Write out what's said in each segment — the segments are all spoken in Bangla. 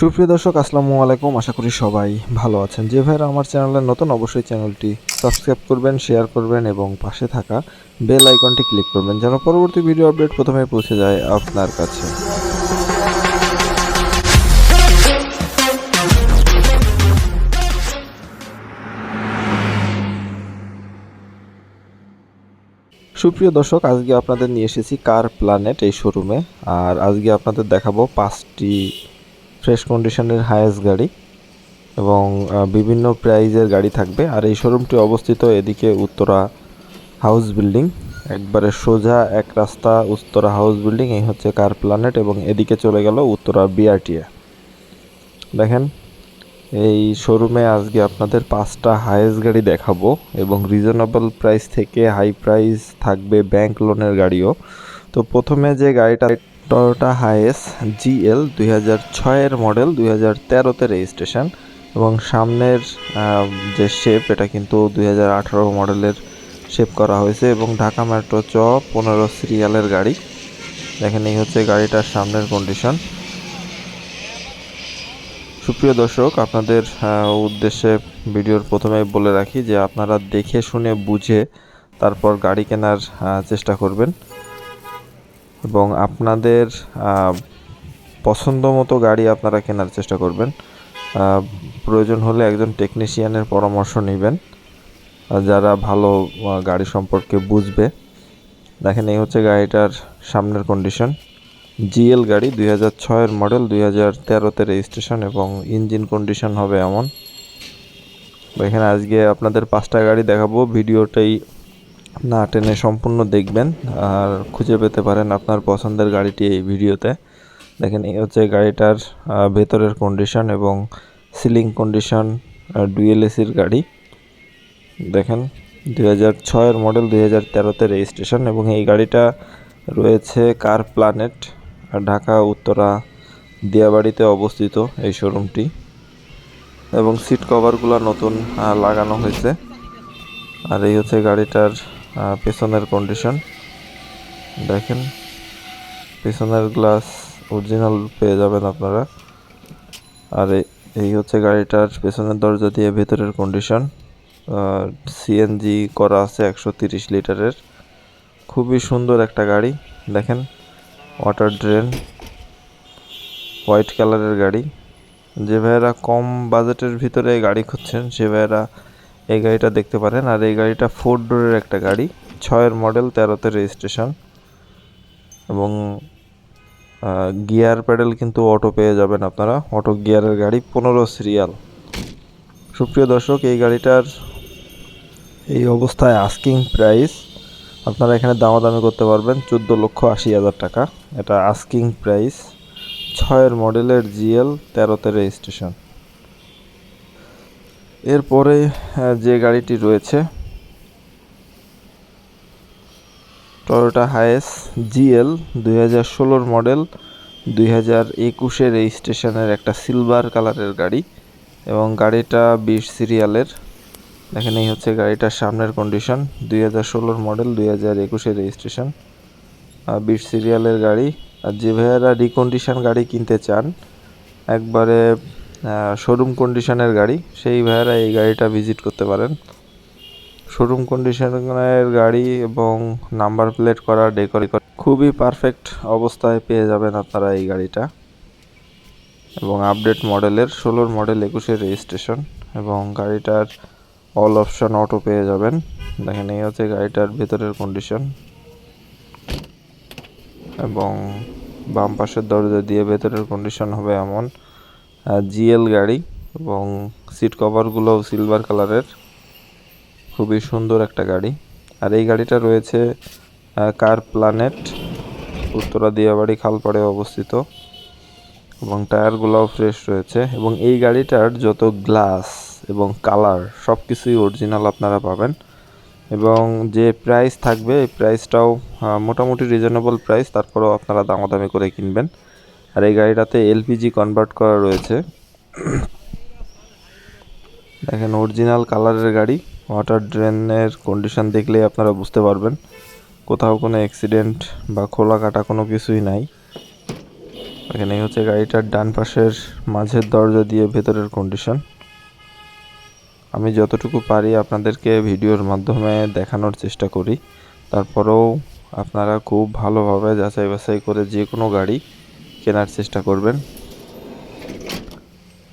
সুপ্রিয় দর্শক, আসসালামু আলাইকুম। আশা করি সবাই ভালো আছেন। যে ভাইরা আমার চ্যানেলে নতুন, অবশ্যই চ্যানেলটি সাবস্ক্রাইব করবেন, শেয়ার করবেন এবং পাশে থাকা বেল আইকনটি ক্লিক করবেন যেন পরবর্তী ভিডিও আপডেট প্রথমে পৌঁছে যায় আপনার কাছে। সুপ্রিয় দর্শক, আজকে আপনাদের নিয়ে এসেছি কার প্ল্যানেট এই শোরুমে। আর আজকে আপনাদের দেখাবো পাঁচটি ফ্রেশ কন্ডিশনের হায়েস্ট গাড়ি এবং বিভিন্ন প্রাইজের গাড়ি থাকবে। আর এই শোরুমটি অবস্থিত এদিকে উত্তরা হাউস বিল্ডিং। একবারে সোজা এক রাস্তা উত্তরা হাউস বিল্ডিং, এই হচ্ছে কার প্ল্যানেট এবং এদিকে চলে গেল উত্তরা বিআরটিএ। দেখেন, এই শোরুমে আজকে আপনাদের পাঁচটা হায়েস্ট গাড়ি দেখাবো এবং রিজনেবল প্রাইস থেকে হাই প্রাইস থাকবে ব্যাংক লোনের গাড়িও। তো প্রথমে যে গাড়িটা টয়োটা হাইয়েস জিএল দুই হাজার ছয়ের মডেল দুই হাজার তেরোতে রেজিস্ট্রেশন এবং সামনের যে শেপ এটা কিন্তু দুই হাজার আঠারো মডেলের শেপ করা হয়েছে এবং ঢাকা মেট্রো চ পনেরো সিরিয়ালের গাড়ি। দেখেন, এই হচ্ছে গাড়িটার সামনের কন্ডিশন সুপ্রিয় দর্শক, আপনাদের উদ্দেশ্যে ভিডিওর প্রথমে বলে রাখি যে আপনারা দেখে, শুনে, বুঝে তারপর গাড়ি কেনার চেষ্টা করবেন। এবং আপনাদের পছন্দ মতো গাড়ি আপনারা কেনার চেষ্টা করবেন। প্রয়োজন হলে একজন টেকনিশিয়ানের পরামর্শ নেবেন। যারা ভালো গাড়ি সম্পর্কে বুঝবে, দেখেন এই হচ্ছে গাড়িটার সামনের কন্ডিশন জিএল গাড়ি, দুই হাজার ছয়ের মডেল দুই হাজার তেরোতে রেজিস্ট্রেশন এবং ইঞ্জিন কন্ডিশন হবে এমন। এখানে আজকে আপনাদের পাঁচটা গাড়ি দেখাবো, ভিডিওটাই না টেনে সম্পূর্ণ দেখবেন আর খুঁজে পেতে পারেন আপনার পছন্দের গাড়িটি এই ভিডিওতে। দেখেন, এই হচ্ছে গাড়িটার ভেতরের কন্ডিশন এবং সিলিং কন্ডিশন ডুয়েল এসির গাড়ি। দেখেন, দুই হাজার ছয়ের মডেল দুই হাজার তেরোতে রেজিস্ট্রেশন এবং এই গাড়িটা রয়েছে কার প্ল্যানেট ঢাকা, উত্তরা, দিয়াবাড়িতে অবস্থিত এই শোরুমটি এবং সিট কভারগুলো নতুন লাগানো হয়েছে। আর এই হচ্ছে গাড়িটার পেছনের কন্ডিশন দেখেন, পেছনের গ্লাস অরিজিনাল পেয়ে যাবেন আপনারা। আর এই হচ্ছে গাড়িটার পেছনের দরজা দিয়ে ভেতরের কন্ডিশন সিএনজি করা আছে একশো তিরিশ লিটারের। খুবই সুন্দর একটা গাড়ি। দেখেন ওয়াটার ড্রেন হোয়াইট কালারের গাড়ি। যে ভাইয়েরা কম বাজেটের ভিতরে গাড়ি খুঁজছেন, সে ভাইয়েরা এই গাড়িটা দেখতে পারেন, আর এই গাড়িটা ফোর ডোরের একটা গাড়ি, ছয়ের মডেল তেরোতে রেজিস্ট্রেশন এবং গিয়ার প্যাডেল কিন্তু অটো পেয়ে যাবেন আপনারা। অটো গিয়ারের গাড়ি পনেরো সিরিয়াল সুপ্রিয় দর্শক, এই গাড়িটার এই অবস্থায় আস্কিং প্রাইস আপনারা এখানে দামাদামি করতে পারবেন চোদ্দ লক্ষ আশি হাজার টাকা। এটা আস্কিং প্রাইস ছয়ের মডেলের জিএল তেরোতে রেজিস্ট্রেশন এরপরে যে গাড়িটি রয়েছে টয়োটা হায়েস জিএল দুই হাজার ষোলোর মডেল দুই হাজার একুশে রেজিস্ট্রেশনের একটা সিলভার কালারের গাড়ি এবং গাড়িটা বিশ সিরিয়ালের দেখেন, এই হচ্ছে গাড়িটার সামনের কন্ডিশন দুই হাজার ষোলোর মডেল দুই হাজার একুশে রেজিস্ট্রেশন বিশ সিরিয়ালের গাড়ি। আর যে ভাইয়ারা রিকন্ডিশন গাড়ি কিনতে চান, একবারে শোরুম কন্ডিশনের গাড়ি। সেই ভাইয়ারা এই গাড়িটা ভিজিট করতে পারেন। শোরুম কন্ডিশনের গাড়ি এবং নাম্বার প্লেট করা ডেকোরেট খুবই পারফেক্ট অবস্থায় পেয়ে যাবেন আপনারা এই গাড়িটা। এবং আপডেট মডেলের ষোলোর মডেল একুশের রেজিস্ট্রেশন এবং গাড়িটার অল অপশন অটো পেয়ে যাবেন। দেখেন, এই হচ্ছে গাড়িটার ভেতরের কন্ডিশন এবং বাম পাশের দরজা দিয়ে ভেতরের কন্ডিশন হবে এমন। জিএল গাড়ি এবং সিট কভারগুলোও সিলভার কালারের। খুবই সুন্দর একটা গাড়ি। আর এই গাড়িটা রয়েছে কার প্ল্যানেট উত্তরা দিয়াবাড়ি খালপাড়ে অবস্থিত। এবং টায়ারগুলোও ফ্রেশ রয়েছে। এবং এই গাড়িটার যত গ্লাস এবং কালার সব কিছুই অরিজিনাল আপনারা পাবেন। এবং যে প্রাইস থাকবে, এই প্রাইসটাও মোটামুটি রিজনেবল প্রাইস, তারপরেও আপনারা দামাদামি করে কিনবেন। আর এই গাড়িটাতে এলপিজি কনভার্ট করা রয়েছে। দেখেন অরিজিনাল কালারের গাড়ি। ওয়াটার ড্রেনের কন্ডিশন দেখলেই আপনারা বুঝতে পারবেন। কোথাও কোনো অ্যাক্সিডেন্ট বা খোলা কাটা কোনো কিছুই নাই। এখানে হচ্ছে গাড়িটার ডান পাশের মাঝের দরজা দিয়ে ভেতরের কন্ডিশন আমি যতটুকু পারি আপনাদেরকে ভিডিওর মাধ্যমে দেখানোর চেষ্টা করি। তারপরেও আপনারা খুব ভালোভাবে যাচাই বাছাই করে যে কোনো গাড়ি কেনার চেষ্টা করবেন।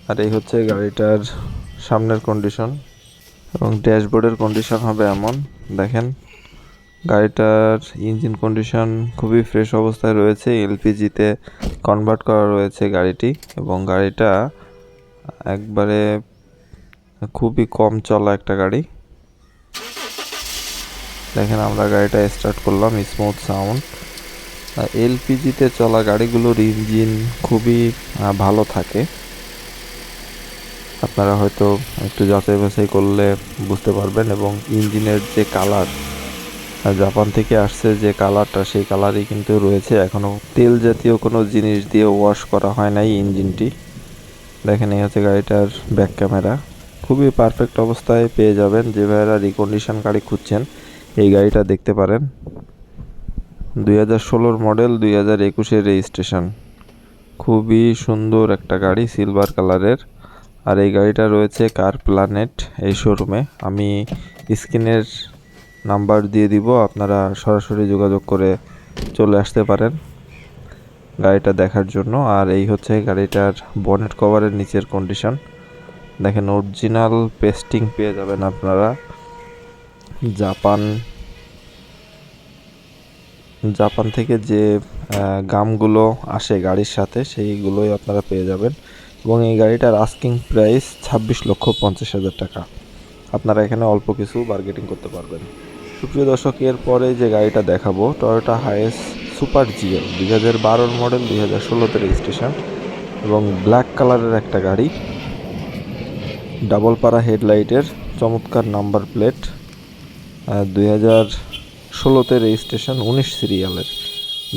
আর এই হচ্ছে গাড়িটার সামনের কন্ডিশন এবং ড্যাশবোর্ডের কন্ডিশন হবে এমন। দেখেন, গাড়িটার ইঞ্জিন কন্ডিশন খুবই ফ্রেশ অবস্থায় রয়েছে। এলপিজিতে কনভার্ট করা রয়েছে গাড়িটি এবং গাড়িটা একবারে খুবই কম চলা একটা গাড়ি। দেখেন আমরা গাড়িটা স্টার্ট করলাম স্মুথ সাউন্ড এলপিজিতে চলা গাড়িগুলোর ইঞ্জিন খুবই ভালো থাকে। আপনারা হয়তো একটু যাচাই বাছাই করলে বুঝতে পারবেন এবং ইঞ্জিনের যে কালার জাপান থেকে আসছে যে কালারটা, সেই কালারই কিন্তু রয়েছে। এখনও তেল জাতীয় কোনো জিনিস দিয়ে ওয়াশ করা হয় নাই ইঞ্জিনটি। দেখেন, এই হচ্ছে গাড়িটার ব্যাক ক্যামেরা। খুবই পারফেক্ট অবস্থায় পেয়ে যাবেন যে ভাইয়েরা রিকন্ডিশন গাড়ি খুঁজছেন, এই গাড়িটা দেখতে পারেন। দুই হাজার ষোলোর মডেল, দুই হাজার একুশের রেজিস্ট্রেশন। খুবই সুন্দর একটা গাড়ি, সিলভার কালারের। আর এই গাড়িটা রয়েছে কার প্ল্যানেট এই শোরুমে। আমি স্ক্রিনের নাম্বার দিয়ে দিব, আপনারা সরাসরি যোগাযোগ করে চলে আসতে পারেন গাড়িটা দেখার জন্য। আর এই হচ্ছে গাড়িটার বনেট কভারের নিচের কন্ডিশন দেখেন অরিজিনাল পেস্টিং পেয়ে যাবেন আপনারা। জাপান জাপান থেকে যে গামগুলো আসে গাড়ির সাথে, সেইগুলোই আপনারা পেয়ে যাবেন। এবং এই গাড়িটার আস্কিং প্রাইস ছাব্বিশ লক্ষ পঞ্চাশ হাজার টাকা। আপনারা এখানে অল্প কিছু বার্গেটিং করতে পারবেন। সুপ্রিয় দর্শক এর পরে যে গাড়িটা দেখাবো টয়োটা হাইস সুপার জিএল দুই হাজার বারোর মডেল দুই হাজার ষোলোতে রেজিস্ট্রেশন এবং ব্ল্যাক কালারের একটা গাড়ি। ডাবল পারা হেডলাইটের চমৎকার নাম্বার প্লেট দুই হাজার ষোলোতে রেজিস্ট্রেশন, উনিশ সিরিয়ালের।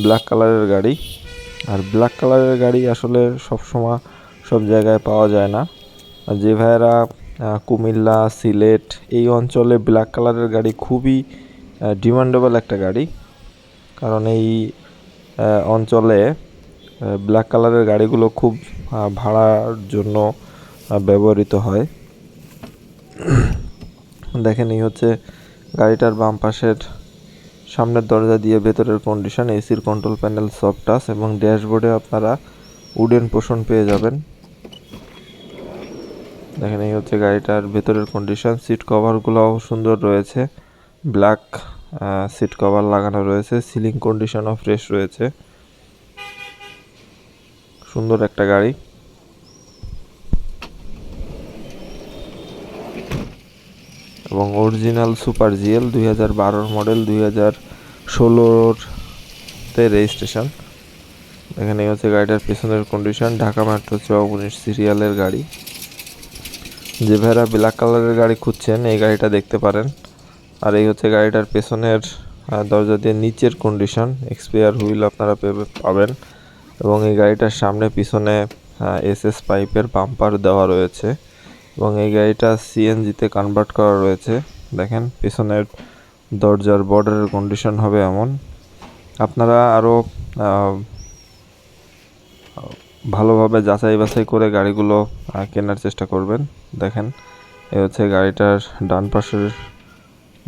ব্ল্যাক কালারের গাড়ি। আর ব্ল্যাক কালারের গাড়ি আসলে সবসময় সব জায়গায় পাওয়া যায় না। যে ভাইয়েরা কুমিল্লা, সিলেট এই অঞ্চলে ব্ল্যাক কালারের গাড়ি খুবই ডিমান্ডেবল একটা গাড়ি। কারণ এই অঞ্চলে ব্ল্যাক কালারের গাড়িগুলো খুব ভাড়ার জন্য ব্যবহৃত হয়। দেখেন, এই হচ্ছে গাড়িটার বাম পাশের সামনের দরজা দিয়ে ভেতরের কন্ডিশন এসির কন্ট্রোল প্যানেল সফট টাচ এবং ড্যাশবোর্ডে আপনারা উডেন পোষণ পেয়ে যাবেন। দেখেন, এই হচ্ছে গাড়িটার ভেতরের কন্ডিশন সিট কভারগুলোও সুন্দর রয়েছে। ব্ল্যাক সিট কভার লাগানো রয়েছে সিলিং কন্ডিশনও ফ্রেশ রয়েছে। সুন্দর একটা গাড়ি। এবং অরিজিনাল সুপার জিএল দুই হাজার বারোর মডেল দুই হাজার ষোলোতে রেজিস্ট্রেশন এখানে হচ্ছে গাড়িটার পেছনের কন্ডিশন ঢাকা মেট্রো ছ উনিশ সিরিয়ালের গাড়ি। যে ভাইরা ব্ল্যাক কালারের গাড়ি খুঁজছেন, এই গাড়িটা দেখতে পারেন। আর এই হচ্ছে গাড়িটার পেছনের দরজা দিয়ে নিচের কন্ডিশন এক্সপিয়ার হুইল আপনারা পেবে- পাবেন। এবং এই গাড়িটার সামনে পিছনে এস এস পাইপের পাম্পার দেওয়া রয়েছে। এবং এই গাড়িটা সিএনজিতে কনভার্ট করা রয়েছে। দেখেন, পিছনের দরজার বর্ডারের কন্ডিশন হবে এমন। আপনারা আরও ভালোভাবে যাচাই বাছাই করে গাড়িগুলো কেনার চেষ্টা করবেন। দেখেন এ হচ্ছে গাড়িটার ডান পাশের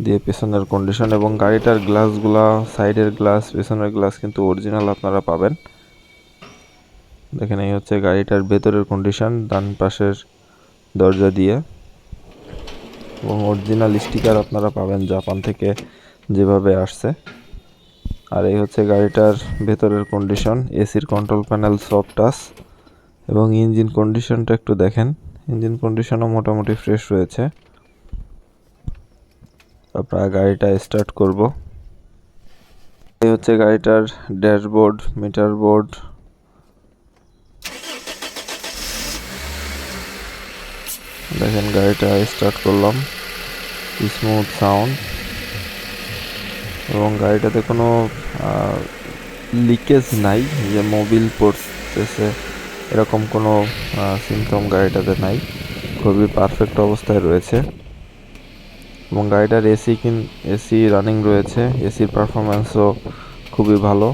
দিয়ে পেছনের কন্ডিশন এবং গাড়িটার গ্লাসগুলা সাইডের গ্লাস পেছনের গ্লাস কিন্তু অরিজিনাল আপনারা পাবেন। দেখেন, এই হচ্ছে গাড়িটার ভেতরের কন্ডিশন ডান পাশের দরজা দিয়ে। এবং অরিজিনাল স্টিকার আপনারা পাবেন জাপান থেকে যেভাবে আসছে। আর এই হচ্ছে গাড়িটার ভেতরের কন্ডিশন এসির কন্ট্রোল প্যানেল সফট টাচ এবং ইঞ্জিন কন্ডিশনটা একটু দেখেন। ইঞ্জিন কন্ডিশনও মোটামুটি ফ্রেশ রয়েছে। আপনারা গাড়িটা স্টার্ট করব। এই হচ্ছে গাড়িটার ড্যাশবোর্ড মিটার বোর্ড দেখেন গাড়িটা স্টার্ট করলাম। স্মুথ সাউন্ড এবং গাড়িটাতে কোনো লিকেজ নাই, যে মোবিল পড়তেছে, এরকম কোনো সিমটম গাড়িটাতে নাই। খুবই পারফেক্ট অবস্থায় রয়েছে। এবং গাড়িটার এসি কিন এসি রানিং রয়েছে। এসির পারফরমেন্সও খুবই ভালো।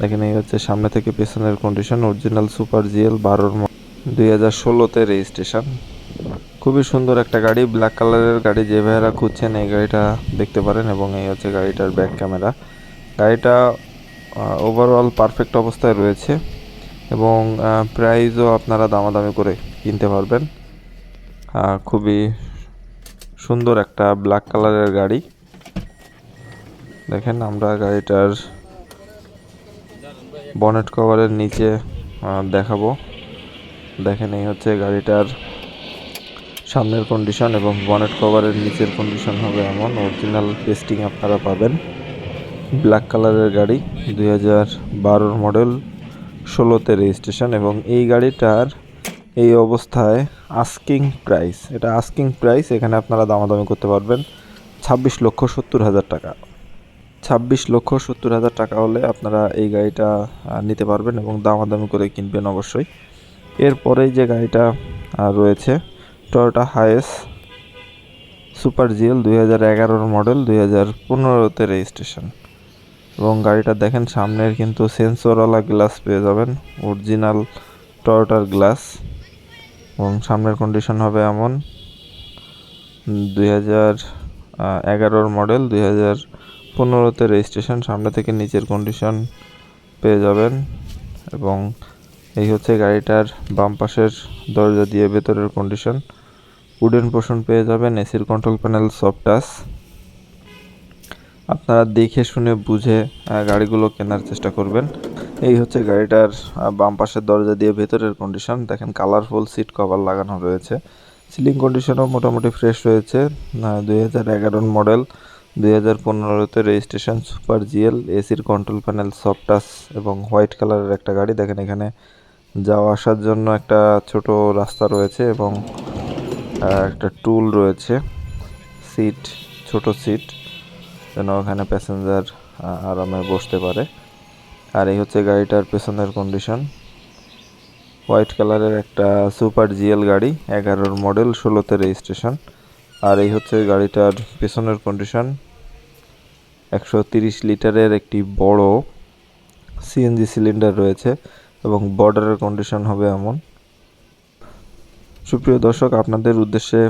দেখেন এই হচ্ছে সামনে থেকে পেছনের কন্ডিশন অরিজিনাল সুপার জিএল বারোর দুই হাজার ষোলোতে রেজিস্ট্রেশন খুবই সুন্দর একটা গাড়ি ব্ল্যাক কালারের গাড়ি যে ভাইয়েরা খুঁজছেন এই গাড়িটা দেখতে পারেন এবং এই হচ্ছে গাড়িটার ব্যাক ক্যামেরা গাড়িটা ওভারঅল পারফেক্ট অবস্থায় রয়েছে এবং প্রাইসও আপনারা দামাদামি করে কিনতে পারবেন। খুবই সুন্দর একটা ব্ল্যাক কালারের গাড়ি। দেখেন আমরা গাড়িটার বনেট কভারের নিচে দেখাবো। দেখেন এই হচ্ছে গাড়িটার সামনের কন্ডিশন এবং বনেট কভারের নিচের কন্ডিশন হবে এমন। অরিজিনাল পেস্টিং আপনারা পাবেন। ব্ল্যাক কালারের গাড়ি, দুই হাজার বারোর মডেল ষোলোতে রেজিস্ট্রেশন এবং এই গাড়িটার এই অবস্থায় আস্কিং প্রাইস এটা আস্কিং প্রাইস এখানে আপনারা দামাদামি করতে পারবেন। ছাব্বিশ লক্ষ সত্তর হাজার টাকা। ছাব্বিশ লক্ষ সত্তর হাজার টাকা হলে আপনারা এই গাড়িটা নিতে পারবেন এবং দামাদামি করে কিনবেন অবশ্যই। এরপরেই যে গাড়িটা রয়েছে টয়োটা হায়েস সুপার জিএল দুই হাজার এগারোর মডেল দুই হাজার পনেরোতে রেজিস্ট্রেশন এবং গাড়িটা দেখেন, সামনের কিন্তু সেন্সরওয়ালা গ্লাস পেয়ে যাবেন অরিজিনাল টয়োটার গ্লাস এবং সামনের কন্ডিশন হবে এমন, দুই হাজার এগারোর মডেল দুই হাজার পনেরোতে রেজিস্ট্রেশন সামনে থেকে নিচের কন্ডিশন পেয়ে যাবেন। এবং এই হচ্ছে গাড়িটার বাম পাশের দরজা দিয়ে ভেতরের কন্ডিশন উডেন পোর্শন পেয়ে যাবেন এসির কন্ট্রোল প্যানেল সফট টাচ আপনারা দেখে শুনে বুঝে গাড়িগুলো কেনার চেষ্টা করবেন। এই হচ্ছে গাড়িটার বাম পাশের দরজা দিয়ে ভেতরের কন্ডিশন দেখেন কালারফুল সিট কভার লাগানো রয়েছে। সিলিং কন্ডিশনও মোটামুটি ফ্রেশ রয়েছে। দুই হাজার মডেল দুই হাজার পনেরোতে রেজিস্ট্রেশন সুপার জিএল এসির কন্ট্রোল প্যানেল সফট টাচ এবং হোয়াইট কালারের একটা গাড়ি। দেখেন এখানে যাওয়া আসার জন্য একটা ছোট রাস্তা রয়েছে এবং একটা টুল রয়েছে সিট ছোট সিট যেন ওখানে প্যাসেঞ্জার আরামে বসতে পারে। আর এই হচ্ছে গাড়িটার পেছনের কন্ডিশন হোয়াইট কালারের একটা সুপার জিএল গাড়ি, এগারোর মডেল ষোলোতে রেজিস্ট্রেশন আর এই হচ্ছে গাড়িটার পেছনের কন্ডিশন একশো তিরিশ লিটারের একটি বড় সিএনজি সিলিন্ডার রয়েছে এবং বর্ডারের কন্ডিশন হবে এমন। সুপ্রিয় দর্শক, আপনাদের উদ্দেশ্যে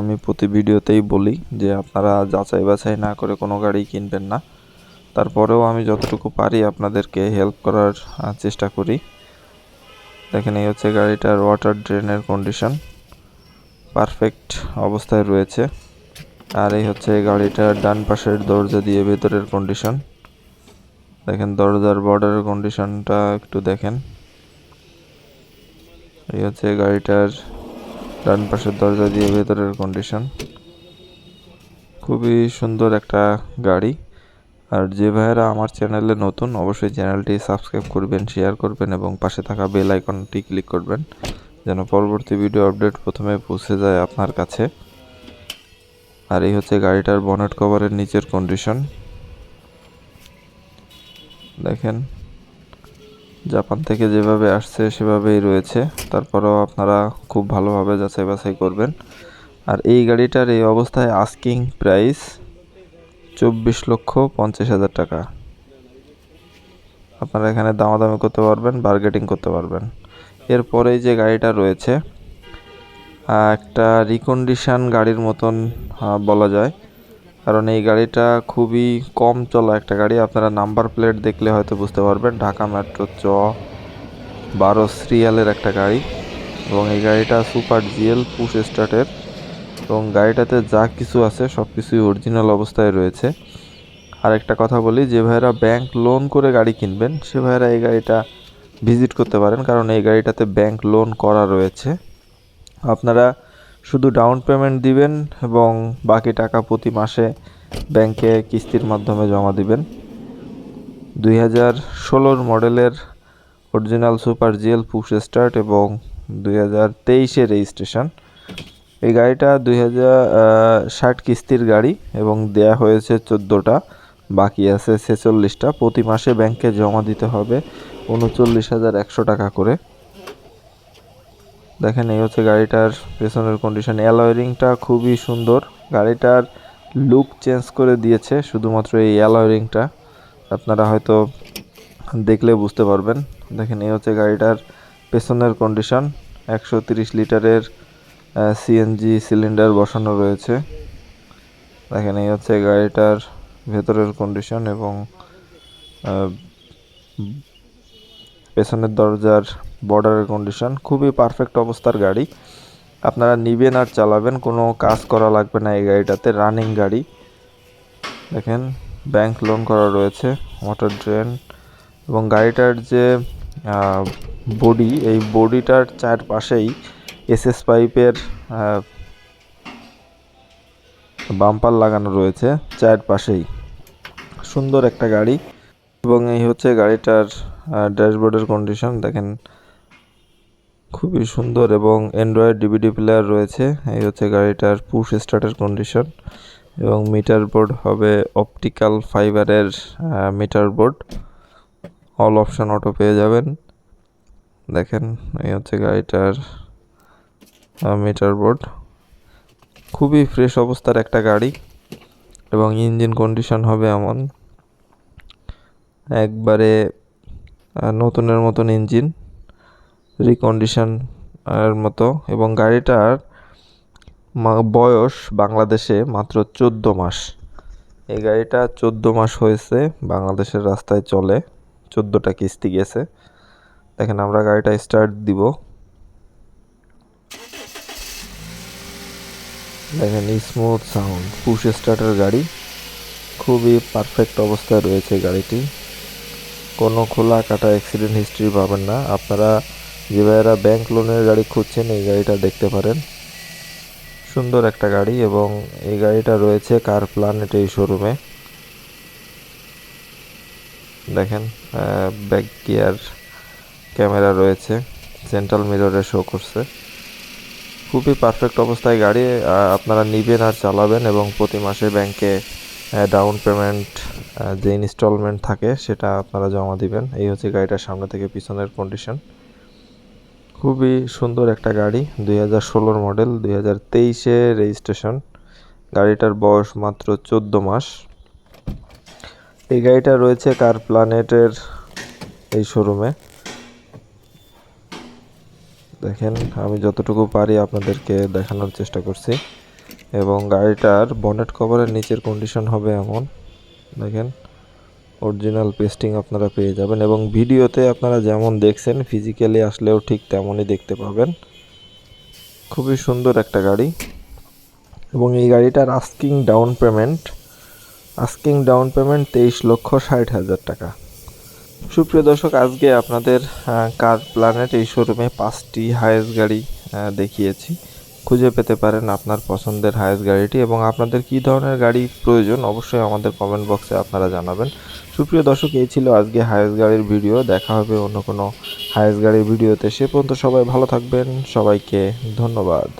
আমি প্রতি ভিডিওতেই বলি যে আপনারা যাচাই বাছাই না করে কোনো গাড়ি কিনবেন না। তারপরেও আমি যতটুকু পারি আপনাদেরকে হেল্প করার চেষ্টা করি। দেখেন, এই হচ্ছে গাড়িটার ওয়াটার ড্রেনের কন্ডিশন পারফেক্ট অবস্থায় রয়েছে। আর এই হচ্ছে গাড়িটার ডান পাশের দরজা দিয়ে ভেতরের কন্ডিশন দেখেন, দরজার বর্ডারের কন্ডিশনটা একটু দেখেন। এই হচ্ছে গাড়িটার ডান পাশের দরজা দিয়ে ভেতরের কন্ডিশন খুবই সুন্দর একটা গাড়ি। আর যে ভাইয়েরা আমার চ্যানেলে নতুন, অবশ্যই চ্যানেলটি সাবস্ক্রাইব করবেন শেয়ার করবেন এবং পাশে থাকা বেল আইকনটি ক্লিক করবেন, যেন পরবর্তী ভিডিও আপডেট প্রথমে পৌঁছে যায় আপনার কাছে। আর এই হচ্ছে গাড়িটার বনেট কভারের নিচের কন্ডিশন দেখেন জাপান থেকে যেভাবে আসছে, সেভাবেই রয়েছে। তারপরেও আপনারা খুব ভালোভাবে যাচাই বাছাই করবেন। আর এই গাড়িটার এই অবস্থায় আস্কিং প্রাইস চব্বিশ লক্ষ পঞ্চাশ হাজার টাকা। আপনারা এখানে দামাদামি করতে পারবেন বার্গেটিং করতে পারবেন। এরপরেই যে গাড়িটা রয়েছে একটা রিকন্ডিশন গাড়ির মতন বলা যায়। কারণ এই গাড়িটা খুবই কম চলা একটা গাড়ি। আপনারা নাম্বার প্লেট দেখলে হয়তো বুঝতে পারবেন, ঢাকা মেট্রো চ বারো সিরিয়ালের একটা গাড়ি এবং এই গাড়িটা সুপার জিএল, পুশ স্টার্টের এবং গাড়িটাতে যা কিছু আছে সব কিছুই অরিজিনাল অবস্থায় রয়েছে। আর একটা কথা বলি, যে ভাইয়েরা ব্যাংক লোন করে গাড়ি কিনবেন, সে ভাইয়েরা এই গাড়িটা ভিজিট করতে পারেন, কারণ এই গাড়িটাতে ব্যাংক লোন করা রয়েছে। আপনারা শুধু ডাউন পেমেন্ট দিবেন এবং বাকি টাকা প্রতি মাসে ব্যাংকে কিস্তির মাধ্যমে জমা দিবেন। দুই হাজার ষোলোর মডেলের original super GL push start এবং দুই হাজার তেইশে রেজিস্ট্রেশন এই গাড়িটা দুই হাজার ষাট কিস্তির গাড়ি এবং দেয়া হয়েছে চোদ্দোটা, বাকি আছে ছেচল্লিশটা। প্রতি মাসে ব্যাংকে জমা দিতে হবে উনচল্লিশ হাজার একশো টাকা করে। দেখেন, এই হচ্ছে গাড়িটার পেছনের কন্ডিশন অ্যালয়রিংটা খুবই সুন্দর। গাড়িটার লুক চেঞ্জ করে দিয়েছে, শুধুমাত্র এই অ্যালয়রিংটা আপনারা হয়তো দেখলে বুঝতে পারবেন। দেখেন, এই হচ্ছে গাড়িটার পেছনের কন্ডিশন একশো লিটারের সিএনজি সিলিন্ডার বসানো রয়েছে। দেখেন, এই হচ্ছে গাড়িটার ভেতরের কন্ডিশন এবং পেছনের দরজার বর্ডারের কন্ডিশন খুবই পারফেক্ট অবস্থার গাড়ি। আপনারা নিবেন আর চালাবেন, কোনো কাজ করা লাগবে না এই গাড়িটাতে রানিং গাড়ি। দেখেন ব্যাংক লোন করা রয়েছে মোটর ড্রেন এবং গাড়িটার যে বডি এই বডিটার চারপাশেই এসএস পাইপের বাম্পার লাগানো রয়েছে, চারপাশেই। সুন্দর একটা গাড়ি এবং এই হচ্ছে গাড়িটার ড্যাশবোর্ডের কন্ডিশন দেখেন খুবই সুন্দর এবং অ্যান্ড্রয়েড ডিভিডি প্লেয়ার রয়েছে। এই হচ্ছে গাড়িটার পুশ স্টার্টের কন্ডিশন এবং মিটার বোর্ড হবে অপটিক্যাল ফাইবারের meter board all option auto পেয়ে যাবেন। দেখেন, এই হচ্ছে গাড়িটার মিটার বোর্ড খুবই ফ্রেশ অবস্থার একটা গাড়ি এবং ইঞ্জিন কন্ডিশন হবে এমন। একবারে নতুনের মতন ইঞ্জিন রিকন্ডিশন এর মতো এবং গাড়িটার বয়স বাংলাদেশে মাত্র চোদ্দ মাস। এই গাড়িটা চোদ্দ মাস হয়েছে, বাংলাদেশের রাস্তায় চলে। চোদ্দোটা কিস্তি গেছে। দেখেন, আমরা গাড়িটা স্টার্ট দিব। দেখেন স্মুথ সাউন্ড পুশ স্টার্টের গাড়ি। খুবই পারফেক্ট অবস্থায় রয়েছে গাড়িটি। কোনো খোলা কাটা অ্যাক্সিডেন্ট হিস্ট্রি পাবেন না। আপনারা যে ভাইয়েরা ব্যাংক লোনের গাড়ি খুঁজছেন, এই গাড়িটা দেখতে পারেন। সুন্দর একটা গাড়ি এবং এই গাড়িটা রয়েছে কার প্ল্যানেট এই শোরুমে দেখেন ব্যাক গিয়ার ক্যামেরা রয়েছে সেন্ট্রাল মিররে শো করছে। খুবই পারফেক্ট অবস্থায় গাড়ি আপনারা নিবেন আর চালাবেন এবং প্রতি মাসে ব্যাংকে ডাউন পেমেন্ট যে ইনস্টলমেন্ট থাকে সেটা আপনারা জমা দিবেন। এই হচ্ছে গাড়িটার সামনে থেকে পিছনের কন্ডিশন খুবই সুন্দর একটা গাড়ি, দুই হাজার ষোলোর মডেল, দুই হাজার তেইশে রেজিস্ট্রেশন। গাড়িটার বয়স মাত্র চোদ্দ মাস। এই গাড়িটা রয়েছে কার প্ল্যানেটের এই শোরুমে। দেখেন, আমি যতটুকু পারি আপনাদেরকে দেখানোর চেষ্টা করছি। এবং গাড়িটার বনেট কভারের নিচের কন্ডিশন হবে এমন। দেখেন অরিজিনাল পেস্টিং আপনারা পেয়ে যাবেন এবং ভিডিওতে আপনারা যেমন দেখছেন ফিজিক্যালি আসলেও ঠিক তেমনই দেখতে পাবেন। খুবই সুন্দর একটা গাড়ি। এবং এই গাড়িটার asking down payment asking down payment তেইশ লক্ষ ষাট হাজার টাকা। সুপ্রিয় দর্শক, আজকে আপনাদের কার প্ল্যানেট এই শোরুমে পাঁচটি হায়েস্ট গাড়ি দেখিয়েছি। খুঁজে পেতে পারেন আপনার পছন্দের হায়েস্ট গাড়িটি এবং আপনাদের কী ধরনের গাড়ি প্রয়োজন অবশ্যই আমাদের কমেন্ট বক্সে আপনারা জানাবেন। সুপ্রিয় দর্শক, এই ছিল আজকে হায়েস্ট গাড়ির ভিডিও দেখা হবে অন্য কোনো হায়েস্ট গাড়ির ভিডিওতে সে পর্যন্ত সবাই ভালো থাকবেন। সবাইকে ধন্যবাদ।